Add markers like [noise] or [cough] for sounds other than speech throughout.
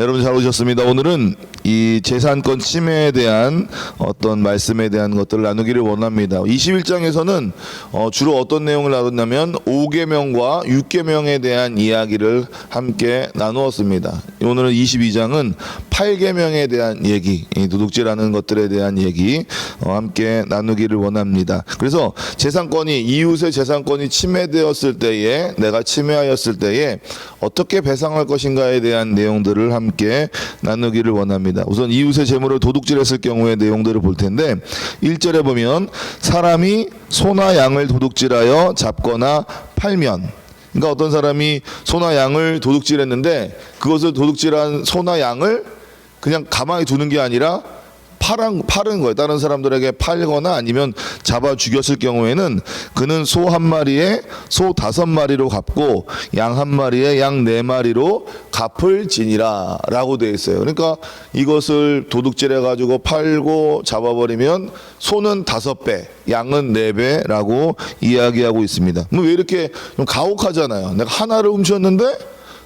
네, 여러분 잘 오셨습니다. 오늘은 이 재산권 침해에 대한 어떤 말씀에 대한 것들을 나누기를 원합니다. 21장에서는 어, 주로 어떤 내용을 나눴냐면 5계명과 6계명에 대한 이야기를 함께 나누었습니다. 오늘은 22장은 8계명에 대한 얘기, 이 도둑질하는 것들에 대한 얘기 어, 함께 나누기를 원합니다. 그래서 재산권이 이웃의 재산권이 침해되었을 때에 내가 침해하였을 때에 어떻게 배상할 것인가에 대한 내용들을 함께 나누기를 원합니다. 우선 이웃의 재물을 도둑질했을 경우의 내용들을 볼 텐데 1절에 보면 사람이 소나 양을 도둑질하여 잡거나 팔면 그러니까 어떤 사람이 소나 양을 도둑질했는데 그것을 도둑질한 소나 양을 그냥 가만히 두는 게 아니라 파란, 파는 거예요. 다른 사람들에게 팔거나 아니면 잡아 죽였을 경우에는 그는 소 한 마리에 소 다섯 마리로 갚고 양 한 마리에 양 네 마리로 갚을 지니라 라고 되어 있어요. 그러니까 이것을 도둑질해 가지고 팔고 잡아버리면 소는 다섯 배, 양은 네 배라고 이야기하고 있습니다. 뭐왜 이렇게 좀 가혹하잖아요. 내가 하나를 훔쳤는데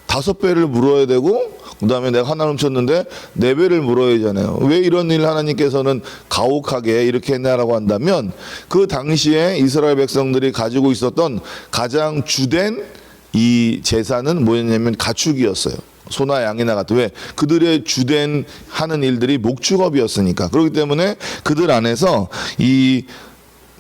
다섯 배를 물어야 되고 그다음에 내가 하나 훔쳤는데 네 배를 물어야 하잖아요. 왜 이런 일을 하나님께서는 가혹하게 이렇게 했냐라고 한다면 그 당시에 이스라엘 백성들이 가지고 있었던 가장 주된 이 재산은 뭐였냐면 가축이었어요. 소나 양이나 같은 왜 그들의 주된 하는 일들이 목축업이었으니까 그렇기 때문에 그들 안에서 이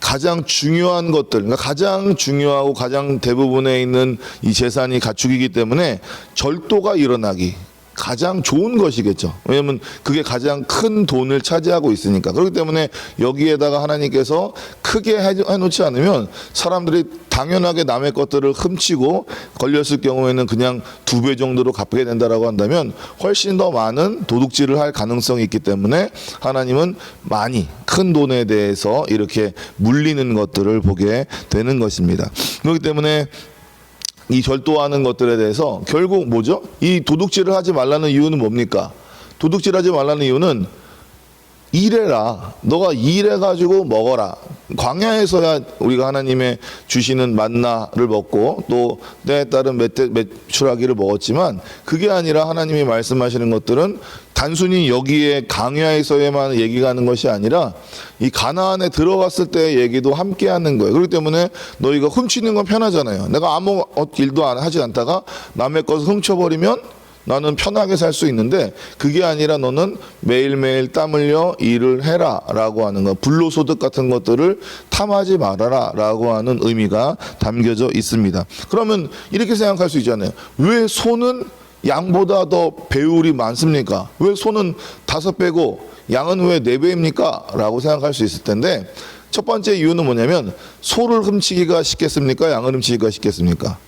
가장 중요한 것들, 그러니까 가장 중요하고 가장 대부분에 있는 이 재산이 가축이기 때문에 절도가 일어나기 가장 좋은 것이겠죠. 왜냐하면 그게 가장 큰 돈을 차지하고 있으니까. 그렇기 때문에 여기에다가 하나님께서 크게 해- 해놓지 않으면 사람들이 당연하게 남의 것들을 훔치고 걸렸을 경우에는 그냥 두 배 정도로 갚게 된다라고 한다면 훨씬 더 많은 도둑질을 할 가능성이 있기 때문에 하나님은 많이 큰 돈에 대해서 이렇게 물리는 것들을 보게 되는 것입니다. 그렇기 때문에 이 절도하는 것들에 대해서 결국 뭐죠? 이 도둑질을 하지 말라는 이유는 뭡니까? 도둑질 하지 말라는 이유는 일해라. 너가 일해 가지고 먹어라. 광야에서야 우리가 하나님의 주시는 만나를 먹고 또 때에 따른 매- 매출하기를 먹었지만 그게 아니라 하나님이 말씀하시는 것들은 단순히 여기에 강야에서에만 얘기가 하는 것이 아니라 이 가나안에 들어갔을 때의 얘기도 함께 하는 거예요. 그렇기 때문에 너희가 훔치는 건 편하잖아요. 내가 아무 일도 안 하지 않다가 남의 것을 훔쳐버리면 나는 편하게 살 수 있는데 그게 아니라 너는 매일매일 땀 흘려 일을 해라 라고 하는 거 불로소득 같은 것들을 탐하지 말아라 라고 하는 의미가 담겨져 있습니다 그러면 이렇게 생각할 수 있잖아요 왜 소는 양보다 더 배율이 많습니까 왜 소는 다섯 배고 양은 왜 네 배입니까 라고 생각할 수 있을 텐데 첫 번째 이유는 뭐냐면 소를 훔치기가 쉽겠습니까 양을 훔치기가 쉽겠습니까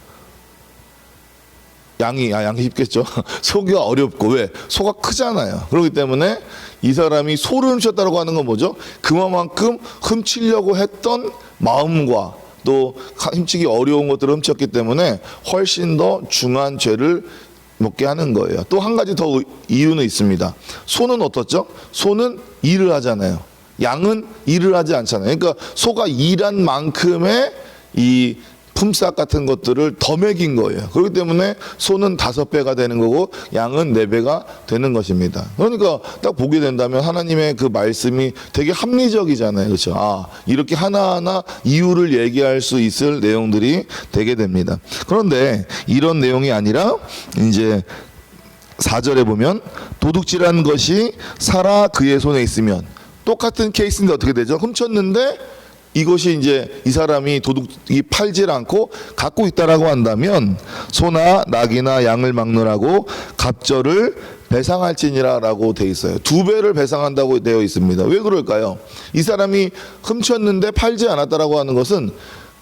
양이 아 양이 쉽겠죠. [laughs] 소기가 어렵고 왜 소가 크잖아요. 그렇기 때문에 이 사람이 소를 훔쳤다고 하는 건 뭐죠? 그만큼 훔치려고 했던 마음과 또 훔치기 어려운 것들을 훔쳤기 때문에 훨씬 더 중한 죄를 먹게 하는 거예요. 또 한 가지 더 이유는 있습니다. 소는 어떻죠? 소는 일을 하잖아요. 양은 일을 하지 않잖아요. 그러니까 소가 일한 만큼의 이 품삯 같은 것들을 더 매긴 거예요. 그렇기 때문에 소는 다섯 배가 되는 거고 양은 네 배가 되는 것입니다. 그러니까 딱 보게 된다면 하나님의 그 말씀이 되게 합리적이잖아요. 그렇죠? 아, 이렇게 하나하나 이유를 얘기할 수 있을 내용들이 되게 됩니다. 그런데 이런 내용이 아니라 이제 4절에 보면 도둑질한 것이 살아 그의 손에 있으면 똑같은 케이스인데 어떻게 되죠? 훔쳤는데 이것이 이제 이 사람이 도둑이 팔질 않고 갖고 있다라고 한다면 소나 낙이나 양을 막느라고 갑절을 배상할지니라라고 돼 있어요. 두 배를 배상한다고 되어 있습니다. 왜 그럴까요? 이 사람이 훔쳤는데 팔지 않았다라고 하는 것은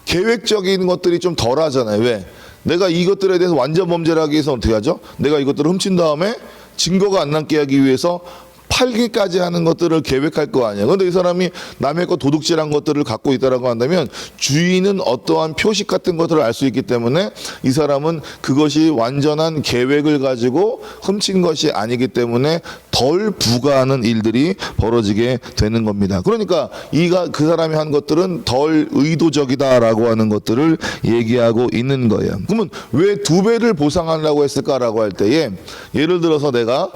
계획적인 것들이 좀 덜하잖아요. 왜? 내가 이것들에 대해서 완전 범죄를 하기 위해서 어떻게 하죠? 내가 이것들을 훔친 다음에 증거가 안 남게 하기 위해서 팔기까지 하는 것들을 계획할 거 아니에요. 근데 이 사람이 남의 거 도둑질한 것들을 갖고 있다라고 한다면 주인은 어떠한 표식 같은 것들을 알 수 있기 때문에 이 사람은 그것이 완전한 계획을 가지고 훔친 것이 아니기 때문에 덜 부과하는 일들이 벌어지게 되는 겁니다. 그러니까 이가 그 사람이 한 것들은 덜 의도적이다라고 하는 것들을 얘기하고 있는 거예요. 그러면 왜 두 배를 보상하려고 했을까라고 할 때에 예를 들어서 내가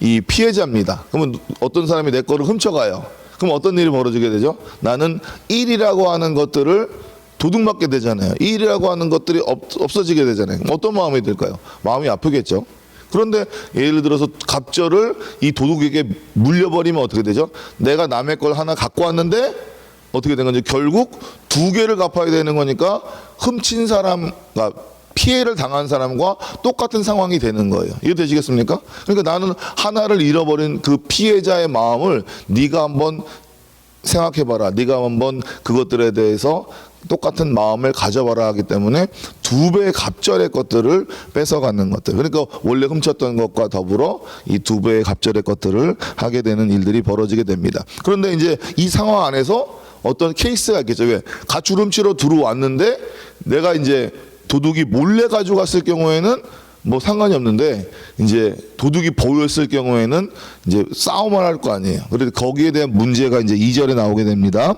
이 피해자입니다. 그러면 어떤 사람이 내 거를 훔쳐가요. 그럼 어떤 일이 벌어지게 되죠? 나는 1이라고 하는 것들을 도둑맞게 되잖아요. 1이라고 하는 것들이 없, 없어지게 되잖아요. 어떤 마음이 들까요? 마음이 아프겠죠. 그런데 예를 들어서 갑절을 이 도둑에게 물려버리면 어떻게 되죠? 내가 남의 걸 하나 갖고 왔는데 어떻게 된 건지 결국 두 개를 갚아야 되는 거니까 훔친 사람, 그러니까 피해를 당한 사람과 똑같은 상황이 되는 거예요. 이해 되시겠습니까? 그러니까 나는 하나를 잃어버린 그 피해자의 마음을 네가 한번 생각해봐라. 네가 한번 그것들에 대해서 똑같은 마음을 가져봐라 하기 때문에 두 배의 갑절의 것들을 뺏어가는 것들. 그러니까 원래 훔쳤던 것과 더불어 이 두 배의 갑절의 것들을 하게 되는 일들이 벌어지게 됩니다. 그런데 이제 이 상황 안에서 어떤 케이스가 있겠죠. 왜? 가출 훔치러 들어왔는데 내가 이제 도둑이 몰래 가져갔을 경우에는 뭐 상관이 없는데 이제 도둑이 보였을 경우에는 이제 싸움을 할 거 아니에요. 그래서 거기에 대한 문제가 이제 2절에 나오게 됩니다.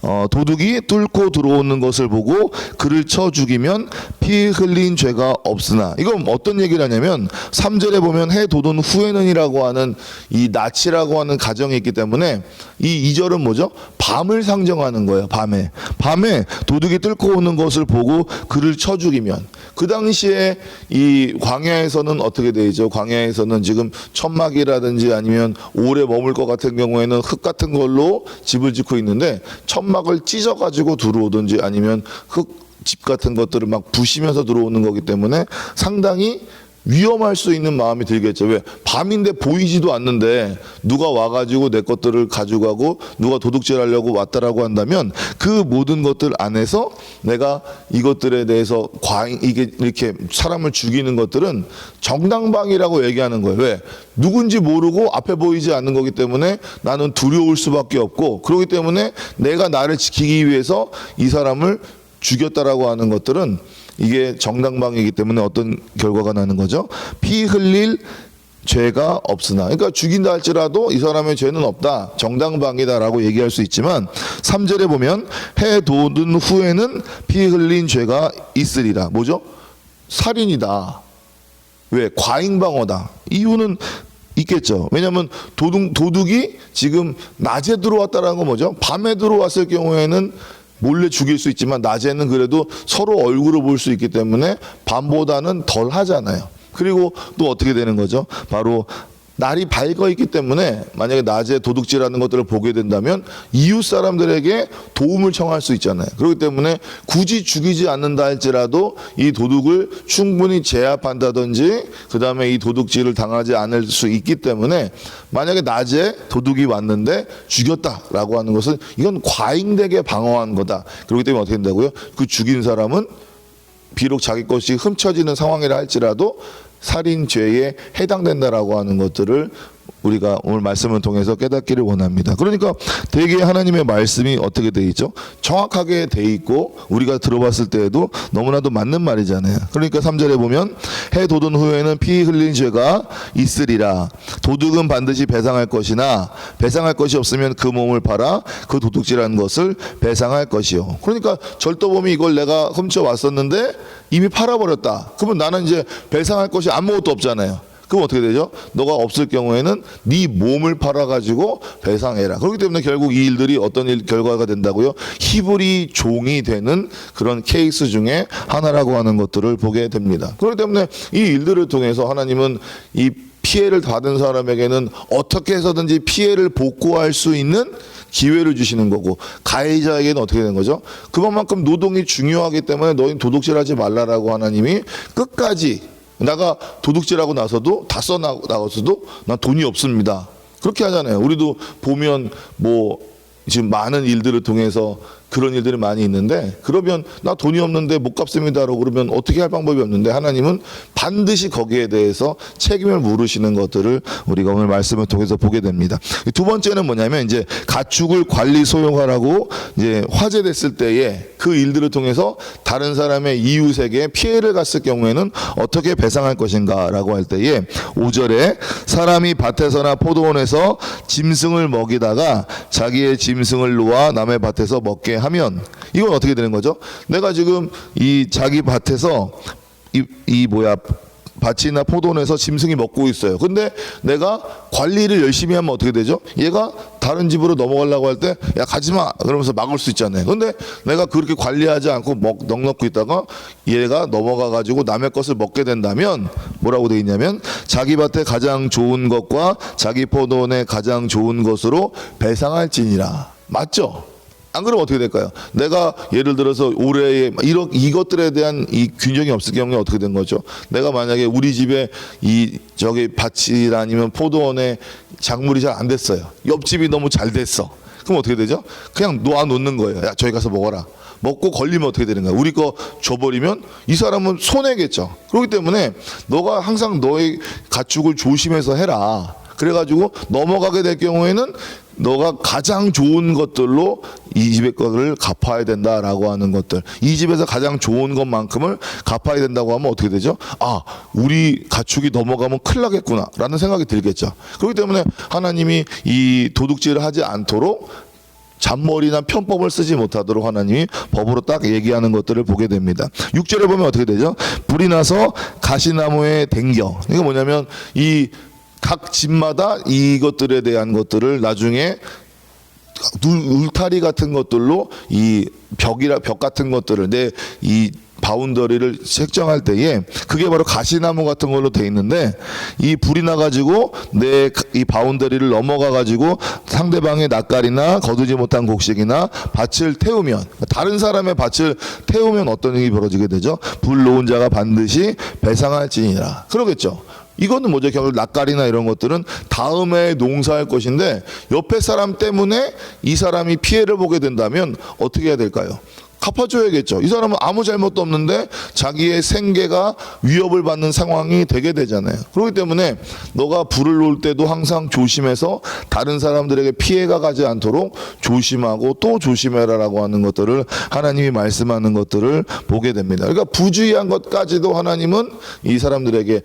어, 도둑이 뚫고 들어오는 것을 보고 그를 쳐 죽이면 피 흘린 죄가 없으나 이건 어떤 얘기를 하냐면 3절에 보면 해 돋은 후에는이라고 하는 이 낯이라고 하는 가정이 있기 때문에 이 2절은 뭐죠? 밤을 상정하는 거예요. 밤에. 밤에 도둑이 뚫고 오는 것을 보고 그를 쳐 죽이면 그 당시에 이 광야에서는 어떻게 되죠? 광야에서는 지금 천막이라든지 아니면 오래 머물 것 같은 경우에는 흙 같은 걸로 집을 짓고 있는데 천막을 찢어 가지고 들어오든지 아니면 흙 집 같은 것들을 막 부시면서 들어오는 거기 때문에 상당히 위험할 수 있는 마음이 들겠죠. 왜? 밤인데 보이지도 않는데 누가 와가지고 내 것들을 가져가고 누가 도둑질 하려고 왔다라고 한다면 그 모든 것들 안에서 내가 이것들에 대해서 과잉, 이게 이렇게 사람을 죽이는 것들은 정당방위라고 얘기하는 거예요. 왜? 누군지 모르고 앞에 보이지 않는 거기 때문에 나는 두려울 수밖에 없고 그렇기 때문에 내가 나를 지키기 위해서 이 사람을 죽였다라고 하는 것들은 이게 정당방위이기 때문에 어떤 결과가 나는 거죠? 피 흘릴 죄가 없으나 그러니까 죽인다 할지라도 이 사람의 죄는 없다 정당방위다라고 얘기할 수 있지만 3절에 보면 해 돋은 후에는 피 흘린 죄가 있으리라 뭐죠? 살인이다 왜 과잉방어다 이유는 있겠죠. 왜냐하면 도둑 도둑이 지금 낮에 들어왔다라는 건 뭐죠? 밤에 들어왔을 경우에는 몰래 죽일 수 있지만 낮에는 그래도 서로 얼굴을 볼 수 있기 때문에 밤보다는 덜 하잖아요. 그리고 또 어떻게 되는 거죠? 바로 날이 밝아 있기 때문에 만약에 낮에 도둑질하는 것들을 보게 된다면 이웃 사람들에게 도움을 청할 수 있잖아요. 그렇기 때문에 굳이 죽이지 않는다 할지라도 이 도둑을 충분히 제압한다든지 그 다음에 이 도둑질을 당하지 않을 수 있기 때문에 만약에 낮에 도둑이 왔는데 죽였다라고 하는 것은 이건 과잉되게 방어한 거다. 그렇기 때문에 어떻게 된다고요? 그 죽인 사람은 비록 자기 것이 훔쳐지는 상황이라 할지라도 살인죄에 해당된다라고 하는 것들을 우리가 오늘 말씀을 통해서 깨닫기를 원합니다. 그러니까 대개 하나님의 말씀이 어떻게 돼 있죠? 정확하게 돼 있고 우리가 들어봤을 때에도 너무나도 맞는 말이잖아요. 그러니까 3절에 보면 해 돋은 후에는 피 흘린 죄가 있으리라. 도둑은 반드시 배상할 것이나 배상할 것이 없으면 그 몸을 팔아 그 도둑질한 것을 배상할 것이요. 그러니까 절도범이 이걸 내가 훔쳐 왔었는데 이미 팔아버렸다. 그러면 나는 이제 배상할 것이 아무것도 없잖아요. 그럼 어떻게 되죠? 너가 없을 경우에는 네 몸을 팔아가지고 배상해라. 그렇기 때문에 결국 이 일들이 어떤 일 결과가 된다고요? 히브리 종이 되는 그런 케이스 중에 하나라고 하는 것들을 보게 됩니다. 그렇기 때문에 이 일들을 통해서 하나님은 이 피해를 받은 사람에게는 어떻게 해서든지 피해를 복구할 수 있는 기회를 주시는 거고 가해자에게는 어떻게 되는 거죠? 그만큼 노동이 중요하기 때문에 너희 도둑질하지 말라라고 하나님이 끝까지 내가 도둑질하고 나서도 다 써나가서도 난 돈이 없습니다. 그렇게 하잖아요. 우리도 보면 뭐 지금 많은 일들을 통해서 그런 일들이 많이 있는데 그러면 나 돈이 없는데 못 갚습니다라고 그러면 어떻게 할 방법이 없는데 하나님은 반드시 거기에 대해서 책임을 물으시는 것들을 우리가 오늘 말씀을 통해서 보게 됩니다. 두 번째는 뭐냐면 이제 가축을 관리 소용하라고 이제 화제됐을 때에 그 일들을 통해서 다른 사람의 이웃에게 피해를 갔을 경우에는 어떻게 배상할 것인가라고 할 때에 5절에 사람이 밭에서나 포도원에서 짐승을 먹이다가 자기의 짐승을 놓아 남의 밭에서 먹게 하면 이건 어떻게 되는 거죠? 내가 지금 이 자기 밭에서 이, 이 뭐야 밭이나 포도원에서 짐승이 먹고 있어요. 근데 내가 관리를 열심히 하면 어떻게 되죠? 얘가 다른 집으로 넘어가려고 할 때 야 가지 마 그러면서 막을 수 있잖아요. 근데 내가 그렇게 관리하지 않고 먹 넉넉히 있다가 얘가 넘어가 가지고 남의 것을 먹게 된다면 뭐라고 돼 있냐면 자기 밭에 가장 좋은 것과 자기 포도원에 가장 좋은 것으로 배상할지니라. 맞죠? 안 그러면 어떻게 될까요? 내가 예를 들어서 올해에 이런 이것들에 대한 이 균형이 없을 경우에 어떻게 된 거죠? 내가 만약에 우리 집에 이 저기 밭이 아니면 포도원에 작물이 잘 안 됐어요. 옆집이 너무 잘 됐어. 그럼 어떻게 되죠? 그냥 놓아 놓는 거예요. 야 저기 가서 먹어라. 먹고 걸리면 어떻게 되는 거야? 우리 거 줘버리면 이 사람은 손해겠죠. 그렇기 때문에 너가 항상 너의 가축을 조심해서 해라. 그래가지고 넘어가게 될 경우에는 너가 가장 좋은 것들로 이 집의 거를 갚아야 된다라고 하는 것들 이 집에서 가장 좋은 것만큼을 갚아야 된다고 하면 어떻게 되죠? 아 우리 가축이 넘어가면 큰일 나겠구나 라는 생각이 들겠죠. 그렇기 때문에 하나님이 이 도둑질을 하지 않도록 잔머리나 편법을 쓰지 못하도록 하나님이 법으로 딱 얘기하는 것들을 보게 됩니다. 6절에 보면 어떻게 되죠? 불이 나서 가시나무에 댕겨. 이게 뭐냐면 이 각 집마다 이것들에 대한 것들을 나중에 울, 울타리 같은 것들로 이 벽이라 벽 같은 것들을 내이 바운더리를 책정할 때에 그게 바로 가시나무 같은 걸로 돼 있는데 이 불이 나가지고 내 이 바운더리를 넘어가 가지고 상대방의 낯가리나 거두지 못한 곡식이나 밭을 태우면 다른 사람의 밭을 태우면 어떤 일이 벌어지게 되죠? 불 놓은 자가 반드시 배상할지니라 그러겠죠. 이거는 뭐죠? 결국 낯가리나 이런 것들은 다음에 농사할 것인데 옆에 사람 때문에 이 사람이 피해를 보게 된다면 어떻게 해야 될까요? 갚아줘야겠죠. 이 사람은 아무 잘못도 없는데 자기의 생계가 위협을 받는 상황이 되게 되잖아요. 그렇기 때문에 너가 불을 놓을 때도 항상 조심해서 다른 사람들에게 피해가 가지 않도록 조심하고 또 조심해라라고 하는 것들을 하나님이 말씀하는 것들을 보게 됩니다. 그러니까 부주의한 것까지도 하나님은 이 사람들에게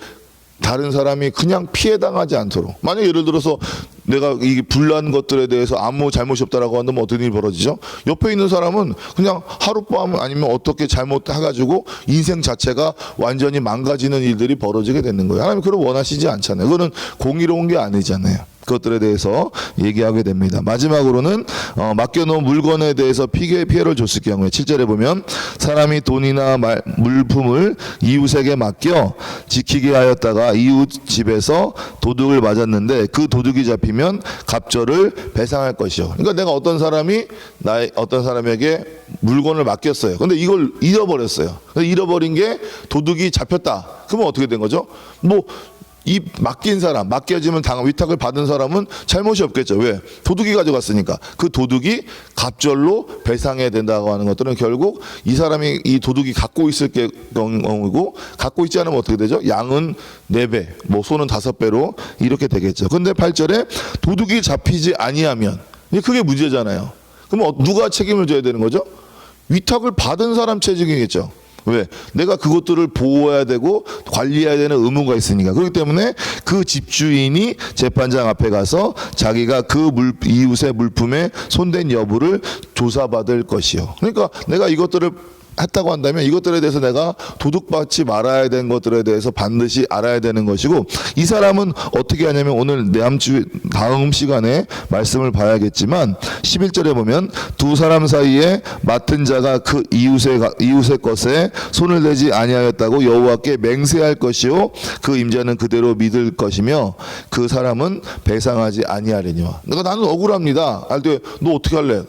다른 사람이 그냥 피해 당하지 않도록 만약 예를 들어서 내가 이게 불난 것들에 대해서 아무 잘못이 없다라고 한다면 어떤 일이 벌어지죠? 옆에 있는 사람은 그냥 하룻밤 아니면 어떻게 잘못해가지고 인생 자체가 완전히 망가지는 일들이 벌어지게 되는 거예요. 하나님 그걸 원하시지 않잖아요. 그거는 공의로운 게 아니잖아요. 그것들에 대해서 얘기하게 됩니다. 마지막으로는 어, 맡겨놓은 물건에 대해서 피해 피해를 줬을 경우에 7절에 보면 사람이 돈이나 말, 물품을 이웃에게 맡겨 지키게 하였다가 이웃 집에서 도둑을 맞았는데 그 도둑이 잡히면 갑절을 배상할 것이요. 그러니까 내가 어떤 사람이 나의 어떤 사람에게 물건을 맡겼어요. 근데 이걸 잃어버렸어요. 잃어버린 게 도둑이 잡혔다. 그러면 어떻게 된 거죠? 뭐 이 맡긴 사람, 맡겨지면 당한 위탁을 받은 사람은 잘못이 없겠죠. 왜? 도둑이 가져갔으니까. 그 도둑이 갑절로 배상해야 된다고 하는 것들은 결국 이 사람이 이 도둑이 갖고 있을 게 경우고 갖고 있지 않으면 어떻게 되죠? 양은 네 배, 뭐 소는 다섯 배로 이렇게 되겠죠. 근데 8절에 도둑이 잡히지 아니하면 그게 문제잖아요. 그럼 어- 누가 책임을 져야 되는 거죠? 위탁을 받은 사람 책임이겠죠. 왜? 내가 그것들을 보호해야 되고 관리해야 되는 의무가 있으니까. 그렇기 때문에 그 집주인이 재판장 앞에 가서 자기가 그 물, 이웃의 물품에 손댄 여부를 조사받을 것이요. 그러니까 내가 이것들을 했다고 한다면 이것들에 대해서 내가 도둑받지 말아야 되는 것들에 대해서 반드시 알아야 되는 것이고 이 사람은 어떻게 하냐면 오늘 다음 주 다음 시간에 말씀을 봐야겠지만 11절에 보면 두 사람 사이에 맡은 자가 그 이웃의 가- 이웃의 것에 손을 대지 아니하였다고 여호와께 맹세할 것이요 그 임자는 그대로 믿을 것이며 그 사람은 배상하지 아니하려니와. 내가 나는 억울합니다. 할때 너 어떻게 할래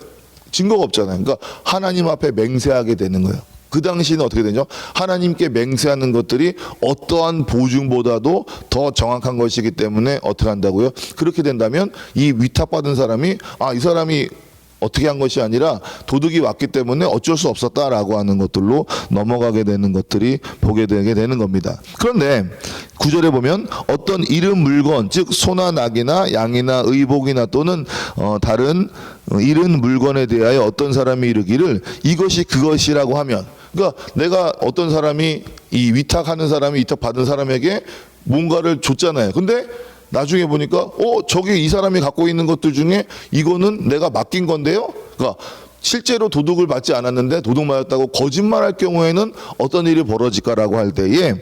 증거가 없잖아요. 그러니까 하나님 앞에 맹세하게 되는 거예요. 그 당시는 어떻게 되죠? 하나님께 맹세하는 것들이 어떠한 보증보다도 더 정확한 것이기 때문에 어떻게 한다고요? 그렇게 된다면 이 위탁받은 사람이 아, 이 사람이 어떻게 한 것이 아니라 도둑이 왔기 때문에 어쩔 수 없었다라고 하는 것들로 넘어가게 되는 것들이 보게 되게 되는 겁니다. 그런데 구절에 보면 어떤 이름 물건 즉 소나 낙이나 양이나 의복이나 또는 어, 다른 어, 이른 물건에 대하여 어떤 사람이 이르기를 이것이 그것이라고 하면 그러니까 내가 어떤 사람이 이 위탁하는 사람이 위탁 받은 사람에게 뭔가를 줬잖아요. 근데 나중에 보니까 어 저기 이 사람이 갖고 있는 것들 중에 이거는 내가 맡긴 건데요. 그러니까 실제로 도둑을 받지 않았는데 도둑 맞았다고 거짓말할 경우에는 어떤 일이 벌어질까라고 할 때에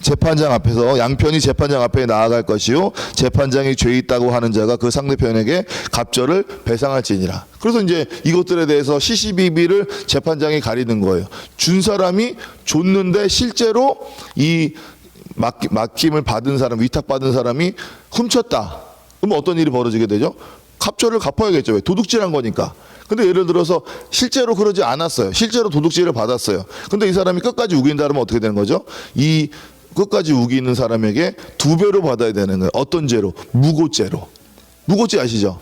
재판장 앞에서 양편이 재판장 앞에 나아갈 것이요 재판장이 죄 있다고 하는 자가 그 상대편에게 갑절을 배상할지니라. 그래서 이제 이것들에 대해서 시시비비를 재판장이 가리는 거예요. 준 사람이 줬는데 실제로 이 맡기, 맡김을 받은 사람, 위탁받은 사람이 훔쳤다. 그러면 어떤 일이 벌어지게 되죠? 갑절을 갚아야겠죠. 왜? 도둑질한 거니까. 근데 예를 들어서 실제로 그러지 않았어요. 실제로 도둑질을 받았어요. 근데 이 사람이 끝까지 우긴다 그러면 어떻게 되는 거죠? 이 끝까지 우기는 사람에게 두 배로 받아야 되는 거예요. 어떤 죄로? 무고죄로. 무고죄 아시죠?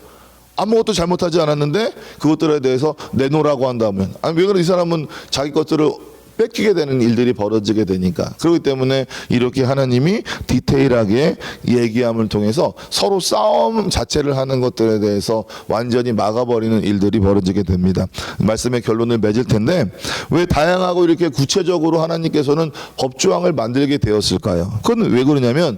아무것도 잘못하지 않았는데 그것들에 대해서 내놓으라고 한다면 아니 왜 그래 이 사람은 자기 것들을 뺏기게 되는 일들이 벌어지게 되니까 그렇기 때문에 이렇게 하나님이 디테일하게 얘기함을 통해서 서로 싸움 자체를 하는 것들에 대해서 완전히 막아버리는 일들이 벌어지게 됩니다. 말씀의 결론을 맺을 텐데 왜 다양하고 이렇게 구체적으로 하나님께서는 법조항을 만들게 되었을까요? 그건 왜 그러냐면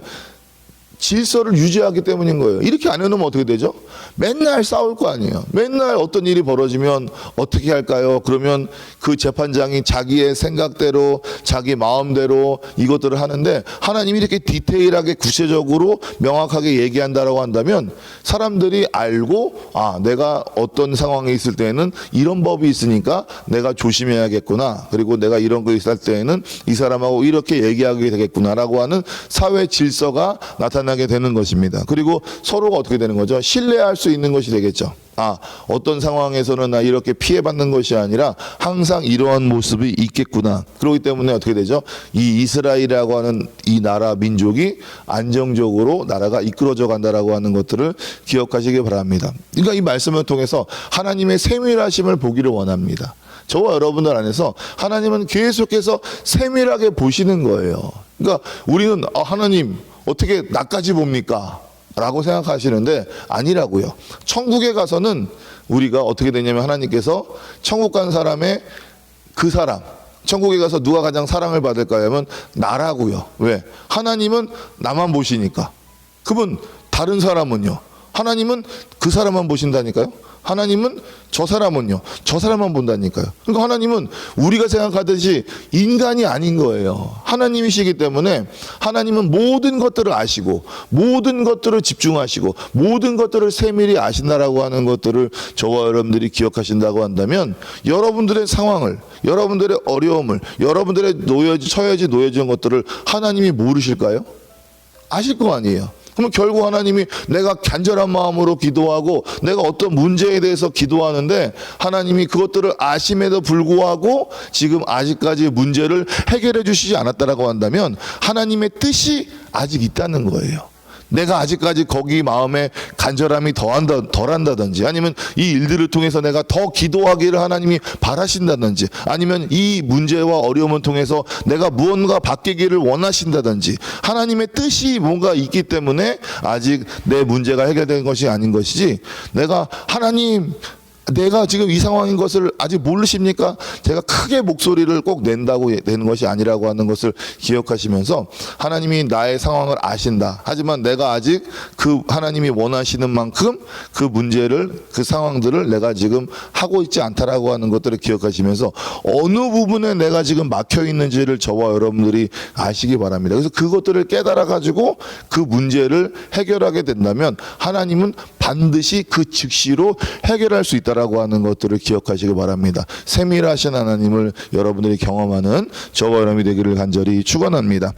질서를 유지하기 때문인 거예요. 이렇게 안 해놓으면 어떻게 되죠? 맨날 싸울 거 아니에요. 맨날 어떤 일이 벌어지면 어떻게 할까요? 그러면 그 재판장이 자기의 생각대로 자기 마음대로 이것들을 하는데 하나님이 이렇게 디테일하게 구체적으로 명확하게 얘기한다라고 한다면 사람들이 알고 아 내가 어떤 상황에 있을 때에는 이런 법이 있으니까 내가 조심해야겠구나. 그리고 내가 이런 거 있을 때에는 이 사람하고 이렇게 얘기하게 되겠구나라고 하는 사회 질서가 나타나게 되는 것입니다. 그리고 서로가 어떻게 되는 거죠? 신뢰 할 수 있는 것이 되겠죠. 아, 어떤 상황에서는 나 이렇게 피해받는 것이 아니라 항상 이러한 모습이 있겠구나. 그렇기 때문에 어떻게 되죠? 이 이스라엘이라고 하는 이 나라 민족이 안정적으로 나라가 이끌어져 간다라고 하는 것들을 기억하시기 바랍니다. 그러니까 이 말씀을 통해서 하나님의 세밀하심을 보기를 원합니다. 저와 여러분들 안에서 하나님은 계속해서 세밀하게 보시는 거예요. 그러니까 우리는 아, 하나님 어떻게 나까지 봅니까? 라고 생각하시는데 아니라고요. 천국에 가서는 우리가 어떻게 되냐면 하나님께서 천국 간 사람의 그 사람 천국에 가서 누가 가장 사랑을 받을까요? 하면 나라고요. 왜? 하나님은 나만 보시니까. 그분 다른 사람은요. 하나님은 그 사람만 보신다니까요. 하나님은 저 사람은요. 저 사람만 본다니까요. 그러니까 하나님은 우리가 생각하듯이 인간이 아닌 거예요. 하나님이시기 때문에 하나님은 모든 것들을 아시고 모든 것들을 집중하시고 모든 것들을 세밀히 아신다라고 하는 것들을 저와 여러분들이 기억하신다고 한다면 여러분들의 상황을 여러분들의 어려움을 여러분들의 놓여지 처해지 놓여진 것들을 하나님이 모르실까요? 아실 거 아니에요. 그러면 결국 하나님이 내가 간절한 마음으로 기도하고 내가 어떤 문제에 대해서 기도하는데 하나님이 그것들을 아심에도 불구하고 지금 아직까지 문제를 해결해 주시지 않았다라고 한다면 하나님의 뜻이 아직 있다는 거예요. 내가 아직까지 거기 마음에 간절함이 더한다, 덜한다든지 아니면 이 일들을 통해서 내가 더 기도하기를 하나님이 바라신다든지 아니면 이 문제와 어려움을 통해서 내가 무언가 바뀌기를 원하신다든지 하나님의 뜻이 뭔가 있기 때문에 아직 내 문제가 해결된 것이 아닌 것이지 내가 하나님 내가 지금 이 상황인 것을 아직 모르십니까? 제가 크게 목소리를 꼭 낸다고 되는 것이 아니라고 하는 것을 기억하시면서 하나님이 나의 상황을 아신다. 하지만 내가 아직 그 하나님이 원하시는 만큼 그 문제를 그 상황들을 내가 지금 하고 있지 않다라고 하는 것들을 기억하시면서 어느 부분에 내가 지금 막혀 있는지를 저와 여러분들이 아시기 바랍니다. 그래서 그것들을 깨달아 가지고 그 문제를 해결하게 된다면 하나님은 반드시 그 즉시로 해결할 수 있다 라고 하는 것들을 기억하시기 바랍니다. 세밀하신 하나님을 여러분들이 경험하는 저와 여러분이 되기를 간절히 축원합니다.